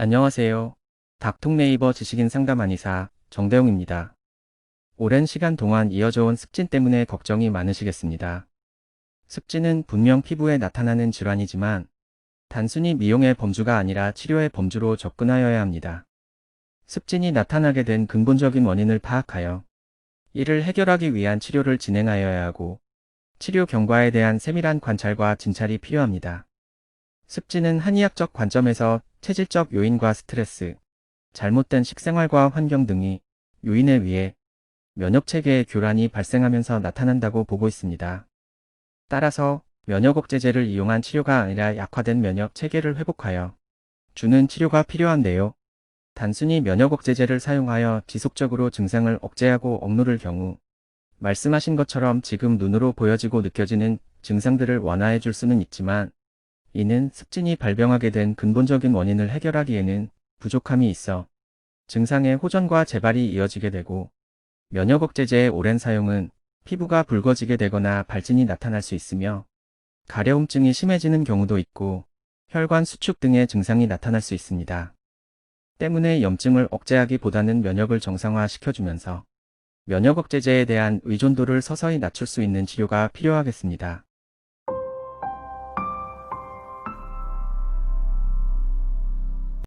안녕하세요. 닥통 네이버 지식인 상담 한의사 정대웅입니다. 오랜 시간 동안 이어져온 습진 때문에 걱정이 많으시겠습니다. 습진은 분명 피부에 나타나는 질환이지만 단순히 미용의 범주가 아니라 치료의 범주로 접근하여야 합니다. 습진이 나타나게 된 근본적인 원인을 파악하여 이를 해결하기 위한 치료를 진행하여야 하고 치료 경과에 대한 세밀한 관찰과 진찰이 필요합니다. 습진은 한의학적 관점에서 체질적 요인과 스트레스, 잘못된 식생활과 환경 등이 요인에 의해 면역체계의 교란이 발생하면서 나타난다고 보고 있습니다. 따라서 면역억제제를 이용한 치료가 아니라 약화된 면역체계를 회복하여 주는 치료가 필요한데요. 단순히 면역억제제를 사용하여 지속적으로 증상을 억제하고 억누를 경우 말씀하신 것처럼 지금 눈으로 보여지고 느껴지는 증상들을 완화해 줄 수는 있지만 이는 습진이 발병하게 된 근본적인 원인을 해결하기에는 부족함이 있어 증상의 호전과 재발이 이어지게 되고 면역 억제제의 오랜 사용은 피부가 붉어지게 되거나 발진이 나타날 수 있으며 가려움증이 심해지는 경우도 있고 혈관 수축 등의 증상이 나타날 수 있습니다. 때문에 염증을 억제하기보다는 면역을 정상화시켜주면서 면역 억제제에 대한 의존도를 서서히 낮출 수 있는 치료가 필요하겠습니다.